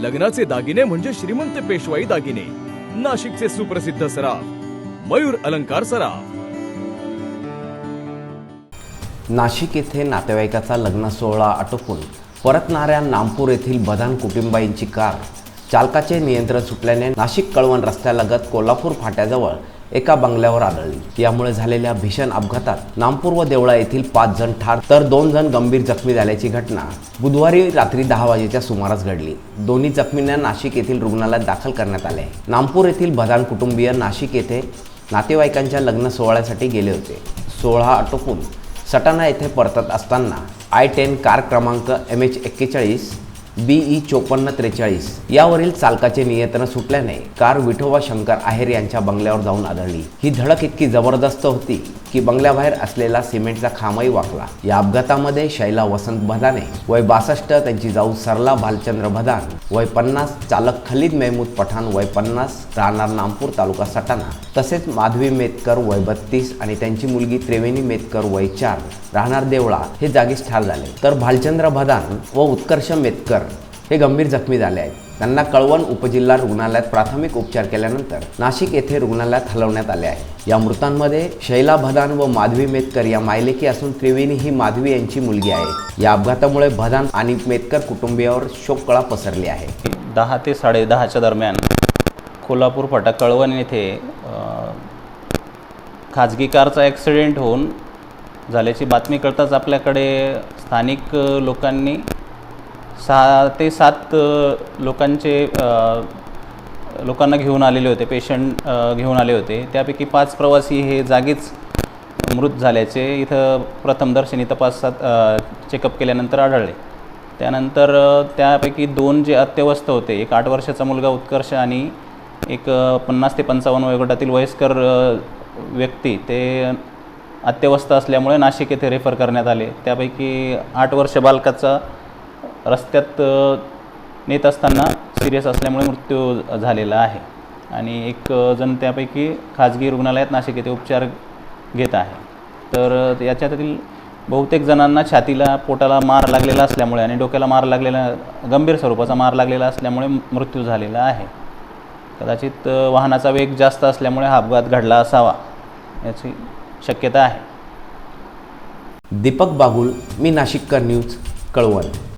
लग्नाचे दागिने म्हणजे श्रीमंत पेशवाई दागिने. नाशिकचे सुप्रसिद्ध सराफ मयूर अलंकार सराफ. नाशिक येथे नातेवाईकाचा लग्न सोहळा आटोपून परतणाऱ्या नामपूर येथील बदान कुटुंबाईंची कार चालकाचे नियंत्रण सुटल्याने नाशिक कळवण रस्त्यालगत कोल्हापूर फाट्याजवळ एका बंगल्यावर आढळली. यामुळे झालेल्या भीषण अपघातात नामपूर व देवळा येथील पाच जण ठार तर दोन जण गंभीर जखमी झाल्याची घटना बुधवारी रात्री दहा वाजेच्या सुमारास घडली. दोन्ही जखमींना नाशिक येथील रुग्णालयात दाखल करण्यात आले. नामपूर येथील भदान कुटुंबीय नाशिक येथे नातेवाईकांच्या लग्न सोहळ्यासाठी गेले होते. सोहळा आटोपून सटाणा येथे परतत असताना आय टेन कार क्रमांक एम एच एक्केचाळीस बी ई चोपन्न त्रेचाळीस. यावरील चालकाचे नियंत्रण सुटल्याने कार विठोबा शंकर आहेर यांच्या बंगल्यावर जाऊन आदळली. ही धडक इतकी जबरदस्त होती की बंगल्याबाहेर असलेला सिमेंटचा खांबही वाकला. या अपघातामध्ये शैला वसंत भदाने वय बासष्ट त्यांची जाऊ सरला भालचंद्र भदान वय पन्नास चालक खलीद मेहमूद पठाण वय पन्नास राहणार नामपूर तालुका सटाणा तसेच माधवी मेतकर वय बत्तीस आणि त्यांची मुलगी त्रिवेणी मेतकर वय चार राहणार देवळा हे जागीच ठार झाले. तर भालचंद्र भदान व उत्कर्ष मेतकर हे गंभीर जखमी झाले आहेत. त्यांना कळवण उपजिल्हा रुग्णालयात प्राथमिक उपचार केल्यानंतर नाशिक येथे रुग्णालयात हलवण्यात आले आहे. या मृतांमध्ये शैला भदान व माधवी मेतकर या मायलेकी असून त्रिवेणी ही माधवी यांची मुलगी आहे. या अपघातामुळे भदान आणि मेतकर कुटुंबियावर शोककळा पसरली आहे. दहा ते साडे दहाच्या दरम्यान कोल्हापूर फाटा कळवण येथे खाजगी कारचा ॲक्सिडेंट होऊन झाल्याची बातमी कळताच आपल्याकडे स्थानिक लोकांनी सहा ते सात लोकांचे लोकांना घेऊन आलेले होते पेशंट घेऊन आले होते. त्यापैकी पाच प्रवासी हे जागीच मृत झाल्याचे इथं प्रथमदर्शनी तपासात चेकअप केल्यानंतर आढळले. त्यानंतर त्यापैकी दोन जे अत्यवस्थ होते एक आठ वर्षाचा मुलगा उत्कर्ष आणि एक पन्नास ते पंचावन्न वयोगटातील वयस्कर व्यक्ती ते अत्यवस्थ असल्यामुळे नाशिक येथे रेफर करण्यात आले. त्यापैकी आठ वर्ष बालकाचा रस्त्यात नेत असताना सिरियस असल्यामुळे मृत्यू झालेला आहे. आणि एक जण त्यापैकी खाजगी रुग्णालयात नाशिक येथे उपचार घेत आहे. तर याच्यातील बहुतेक जणांना छातीला पोटाला मार लागलेला असल्यामुळे आणि डोक्याला मार लागलेला गंभीर स्वरूपाचा मार लागलेला असल्यामुळे मृत्यू झालेला आहे. कदाचित वाहनाचा वेग जास्त असल्यामुळे हा अपघात घडला असावा याची शक्यता आहे. दीपक बागुल मी नाशिककर न्यूज कळवण.